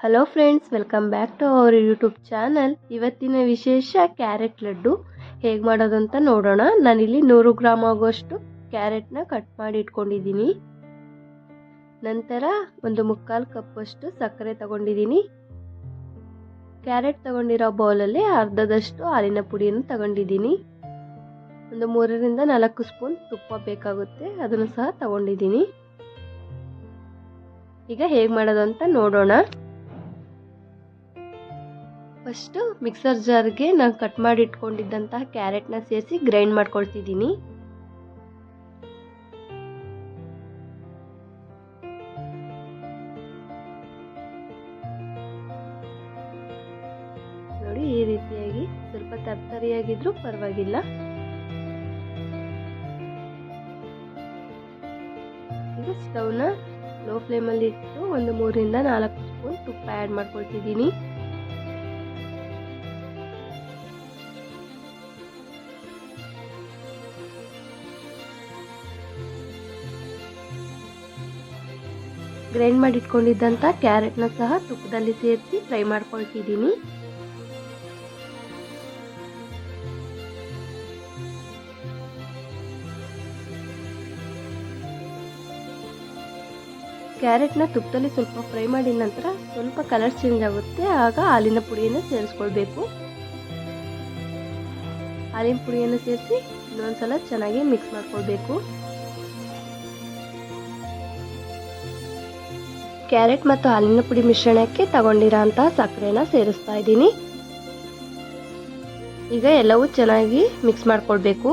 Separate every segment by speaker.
Speaker 1: Hello friends welcome back to our YouTube channel ಇವತ್ತಿನ ವಿಶೇಷ carrot laddu. ಹೇಗೆ ಮಾಡೋದು ಅಂತ ನೋಡೋಣ. ನಾನಿಲ್ಲಿ ನೂರು ಗ್ರಾಮ್ ಆಗುವಷ್ಟು ಕ್ಯಾರೆಟ್ನ ಕಟ್ ಮಾಡಿ ಇಟ್ಕೊಂಡಿದ್ದೀನಿ. ನಂತರ ಒಂದು ಮುಕ್ಕಾಲು ಕಪ್ಪಷ್ಟು ಸಕ್ಕರೆ ತಗೊಂಡಿದ್ದೀನಿ. ಕ್ಯಾರೆಟ್ ತಗೊಂಡಿರೋ ಬೌಲಲ್ಲಿ ಅರ್ಧದಷ್ಟು ಹಾಲಿನ ಪುಡಿಯನ್ನು ತಗೊಂಡಿದ್ದೀನಿ. ಒಂದು ಮೂರರಿಂದ ನಾಲ್ಕು ಸ್ಪೂನ್ ತುಪ್ಪ ಬೇಕಾಗುತ್ತೆ, ಅದನ್ನು ಸಹ ತಗೊಂಡಿದ್ದೀನಿ. ಈಗ ಹೇಗೆ ಮಾಡೋದು ಅಂತ ನೋಡೋಣ. ಫಸ್ಟು ಮಿಕ್ಸರ್ ಜಾರ್ಗೆ ನಾನು ಕಟ್ ಮಾಡಿ ಇಟ್ಕೊಂಡಿದ್ದಂತಹ ಕ್ಯಾರೆಟ್ನ ಸೇರಿಸಿ ಗ್ರೈಂಡ್ ಮಾಡ್ಕೊಳ್ತಿದ್ದೀನಿ. ನೋಡಿ, ಈ ರೀತಿಯಾಗಿ ಸ್ವಲ್ಪ ತರ್ತರಿಯಾಗಿದ್ರೂ ಪರವಾಗಿಲ್ಲ. ಈಗ ಸ್ಟವ್ನ ಲೋ ಫ್ಲೇಮಲ್ಲಿ ಇಟ್ಟು ಒಂದು ಮೂರಿಂದ ನಾಲ್ಕು ಸ್ಪೂನ್ ತುಪ್ಪ ಆ್ಯಡ್ ಮಾಡ್ಕೊಳ್ತಿದ್ದೀನಿ. ಗ್ರೈಂಡ್ ಮಾಡಿ ಇಟ್ಕೊಂಡಿದ್ದಂಥ ಕ್ಯಾರೆಟ್ನ ಸಹ ತುಪ್ಪದಲ್ಲಿ ಸೇರಿಸಿ ಫ್ರೈ ಮಾಡ್ಕೊಳ್ತಿದ್ದೀನಿ. ಕ್ಯಾರೆಟ್ನ ತುಪ್ಪದಲ್ಲಿ ಸ್ವಲ್ಪ ಫ್ರೈ ಮಾಡಿದ ನಂತರ ಸ್ವಲ್ಪ ಕಲರ್ ಚೇಂಜ್ ಆಗುತ್ತೆ. ಆಗ ಹಾಲಿನ ಪುಡಿಯನ್ನು ಸೇರಿಸ್ಕೊಳ್ಬೇಕು. ಹಾಲಿನ ಪುಡಿಯನ್ನು ಸೇರಿಸಿ ಇನ್ನೊಂದ್ಸಲ ಚೆನ್ನಾಗಿ ಮಿಕ್ಸ್ ಮಾಡ್ಕೊಳ್ಬೇಕು. ಕ್ಯಾರೆಟ್ ಮತ್ತು ಹಾಲಿನ ಪುಡಿ ಮಿಶ್ರಣಕ್ಕೆ ತಗೊಂಡಿರೋ ಅಂತಹ ಸಕ್ಕರೆನ ಸೇರಿಸ್ತಾ ಇದ್ದೀನಿ. ಈಗ ಎಲ್ಲವೂ ಚೆನ್ನಾಗಿ ಮಿಕ್ಸ್ ಮಾಡ್ಕೊಳ್ಬೇಕು.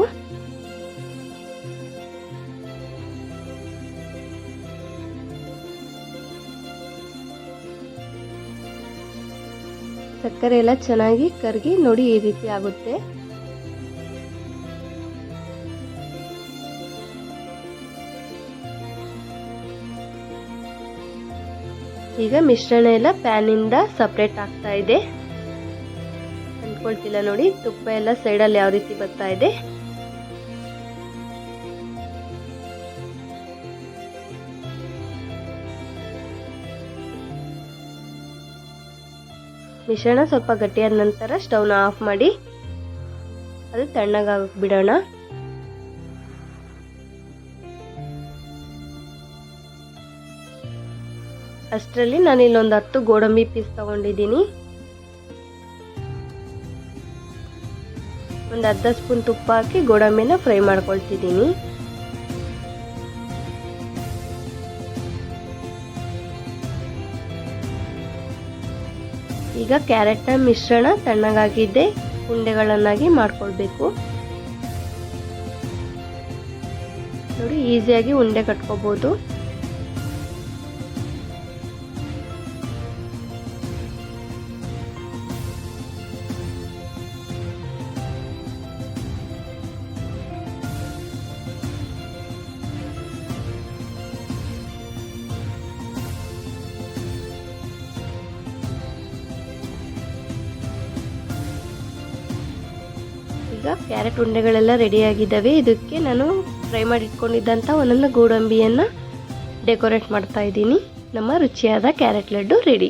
Speaker 1: ಸಕ್ಕರೆ ಎಲ್ಲ ಚೆನ್ನಾಗಿ ಕರಗಿ ನೋಡಿ ಈ ರೀತಿ ಆಗುತ್ತೆ. ಈಗ ಮಿಶ್ರಣ ಎಲ್ಲ ಪ್ಯಾನಿಂದ ಸಪ್ರೇಟ್ ಆಗ್ತಾ ಇದೆ. ಅಂದ್ಕೊಳ್ತಿಲ್ಲ ನೋಡಿ, ತುಪ್ಪ ಎಲ್ಲ ಸೈಡಲ್ಲಿ ಯಾವ ರೀತಿ ಬರ್ತಾ ಇದೆ. ಮಿಶ್ರಣ ಸ್ವಲ್ಪ ಗಟ್ಟಿಯಾದ ನಂತರ ಸ್ಟವ್ನ ಆಫ್ ಮಾಡಿ, ಅದು ತಣ್ಣಗಾಗಕ್ಕೆ ಬಿಡೋಣ ಅಷ್ಟರಲ್ಲಿ ನಾನು ಇಲ್ಲೊಂದು ಹತ್ತು ಗೋಡಂಬಿ ಪೀಸ್ ತಗೊಂಡಿದ್ದೀನಿ. ಒಂದು ಅರ್ಧ ಸ್ಪೂನ್ ತುಪ್ಪ ಹಾಕಿ ಗೋಡಂಬಿನ ಫ್ರೈ ಮಾಡ್ಕೊಳ್ತಿದ್ದೀನಿ. ಈಗ ಕ್ಯಾರೆಟ್ನ ಮಿಶ್ರಣ ತಣ್ಣಗಾಗಿದ್ದೆ ಉಂಡೆಗಳನ್ನಾಗಿ ಮಾಡ್ಕೊಳ್ಬೇಕು. ನೋಡಿ, ಈಸಿಯಾಗಿ ಉಂಡೆ ಕಟ್ಕೋಬಹುದು ಈಗ ಕ್ಯಾರೆಟ್ ಉಂಡೆಗಳೆಲ್ಲ ರೆಡಿ ಆಗಿದ್ದಾವೆ ಇದಕ್ಕೆ ನಾನು ಫ್ರೈ ಮಾಡಿ ಇಟ್ಕೊಂಡಿದ್ದಂಥ ಒಂದೊಂದು ಗೋಡಂಬಿಯನ್ನು ಡೆಕೋರೇಟ್ ಮಾಡ್ತಾ ಇದ್ದೀನಿ. ನಮ್ಮ ರುಚಿಯಾದ ಕ್ಯಾರೆಟ್ ಲಡ್ಡು ರೆಡಿ.